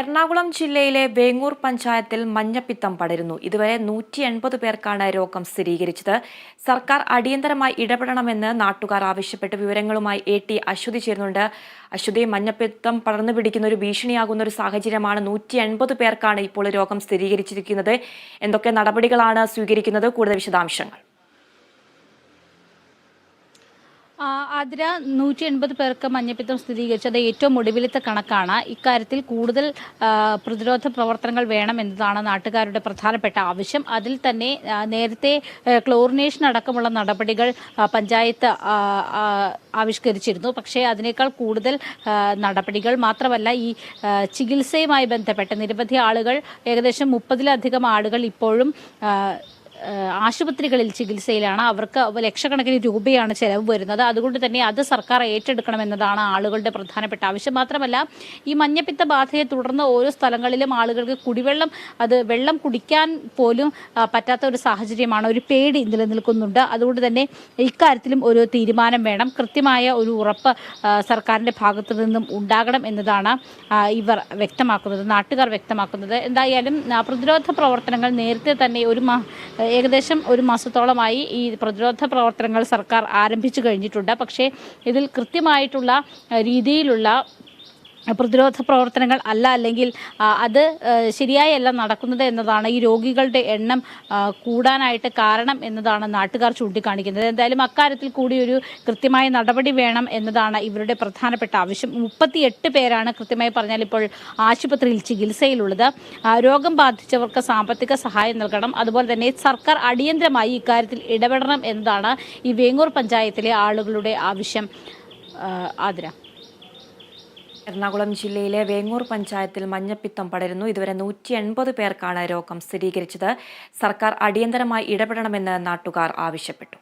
എറണാകുളം ജില്ലയിലെ വേങ്ങൂർ പഞ്ചായത്തിൽ മഞ്ഞപ്പിത്തം പടരുന്നു. ഇതുവരെ നൂറ്റി എൺപത് പേർക്കാണ് രോഗം സ്ഥിരീകരിച്ചത്. സർക്കാർ അടിയന്തരമായി ഇടപെടണമെന്ന് നാട്ടുകാർ ആവശ്യപ്പെട്ട് വിവരങ്ങളുമായി എ ടി അശ്വതി ചേരുന്നുണ്ട്. അശ്വതി മഞ്ഞപ്പിത്തം പടർന്നു പിടിക്കുന്ന ഒരു ഭീഷണിയാകുന്ന ഒരു സാഹചര്യമാണ് നൂറ്റി എൺപത് പേർക്കാണ് ഇപ്പോൾ രോഗം സ്ഥിരീകരിച്ചിരിക്കുന്നത്. എന്തൊക്കെ നടപടികളാണ് സ്വീകരിക്കുന്നത്? കൂടുതൽ വിശദാംശങ്ങൾ. ആതിര നൂറ്റി എൺപത് പേർക്ക് മഞ്ഞപ്പിത്തം സ്ഥിരീകരിച്ചത് ഏറ്റവും ഒടുവിലത്തെ കണക്കാണ്. ഇക്കാര്യത്തിൽ കൂടുതൽ പ്രതിരോധ പ്രവർത്തനങ്ങൾ വേണം എന്നതാണ് നാട്ടുകാരുടെ പ്രധാനപ്പെട്ട ആവശ്യം. അതിൽ തന്നെ നേരത്തെ ക്ലോറിനേഷൻ അടക്കമുള്ള നടപടികൾ പഞ്ചായത്ത് ആവിഷ്കരിച്ചിരുന്നു. പക്ഷേ അതിനേക്കാൾ കൂടുതൽ നടപടികൾ മാത്രമല്ല ഈ ചികിത്സയുമായി ബന്ധപ്പെട്ട് നിരവധി ആളുകൾ ഏകദേശം മുപ്പതിലധികം ആളുകൾ ഇപ്പോഴും ആശുപത്രികളിൽ ചികിത്സയിലാണ്. അവർക്ക് ലക്ഷക്കണക്കിന് രൂപയാണ് ചെലവ് വരുന്നത്. അതുകൊണ്ട് തന്നെ അത് സർക്കാർ ഏറ്റെടുക്കണമെന്നതാണ് ആളുകളുടെ പ്രധാനപ്പെട്ട ആവശ്യം. മാത്രമല്ല ഈ മഞ്ഞപ്പിത്ത ബാധയെ തുടർന്ന് ഓരോ സ്ഥലങ്ങളിലും ആളുകൾക്ക് കുടിവെള്ളം അത് വെള്ളം കുടിക്കാൻ പോലും പറ്റാത്ത ഒരു സാഹചര്യമാണ്. ഒരു പേടി നിലനിൽക്കുന്നുണ്ട്. അതുകൊണ്ട് തന്നെ ഇക്കാര്യത്തിലും ഒരു തീരുമാനം വേണം. കൃത്യമായ ഒരു ഉറപ്പ് സർക്കാരിന്റെ ഭാഗത്തു നിന്നും ഉണ്ടാകണം എന്നതാണ് ഇവർ വ്യക്തമാക്കുന്നത് നാട്ടുകാർ വ്യക്തമാക്കുന്നത്. എന്തായാലും പ്രതിരോധ പ്രവർത്തനങ്ങൾ നേരത്തെ തന്നെ ഒരു ഏകദേശം ഒരു മാസത്തോളമായി ഈ പ്രതിരോധ പ്രവർത്തനങ്ങൾ സർക്കാർ ആരംഭിച്ചു കഴിഞ്ഞിട്ടുണ്ട്. പക്ഷേ ഇതിൽ കൃത്യമായിട്ടുള്ള രീതിയിലുള്ള പ്രതിരോധ പ്രവർത്തനങ്ങൾ അല്ല അല്ലെങ്കിൽ അത് ശരിയായല്ല നടക്കുന്നത് എന്നതാണ് ഈ രോഗികളുടെ എണ്ണം കൂടാനായിട്ട് കാരണം എന്നതാണ് നാട്ടുകാർ ചൂണ്ടിക്കാണിക്കുന്നത്. എന്തായാലും അക്കാര്യത്തിൽ കൂടി ഒരു കൃത്യമായ നടപടി വേണം എന്നതാണ് ഇവരുടെ പ്രധാനപ്പെട്ട ആവശ്യം. മുപ്പത്തിയെട്ട് പേരാണ് കൃത്യമായി പറഞ്ഞാൽ ഇപ്പോൾ ആശുപത്രിയിൽ ചികിത്സയിലുള്ളത്. രോഗം ബാധിച്ചവർക്ക് സാമ്പത്തിക സഹായം നൽകണം. അതുപോലെ തന്നെ സർക്കാർ അടിയന്തരമായി ഇക്കാര്യത്തിൽ ഇടപെടണം എന്നതാണ് ഈ വേങ്ങൂർ പഞ്ചായത്തിലെ ആളുകളുടെ ആവശ്യം. ആദര എറണാകുളം ജില്ലയിലെ വേങ്ങൂർ പഞ്ചായത്തിൽ മഞ്ഞപ്പിത്തം പടരുന്നു. ഇതുവരെ നൂറ്റി എൺപത് പേർക്കാണ് രോഗം സ്ഥിരീകരിച്ചത്. സർക്കാർ അടിയന്തരമായി ഇടപെടണമെന്ന് നാട്ടുകാർ ആവശ്യപ്പെട്ടു.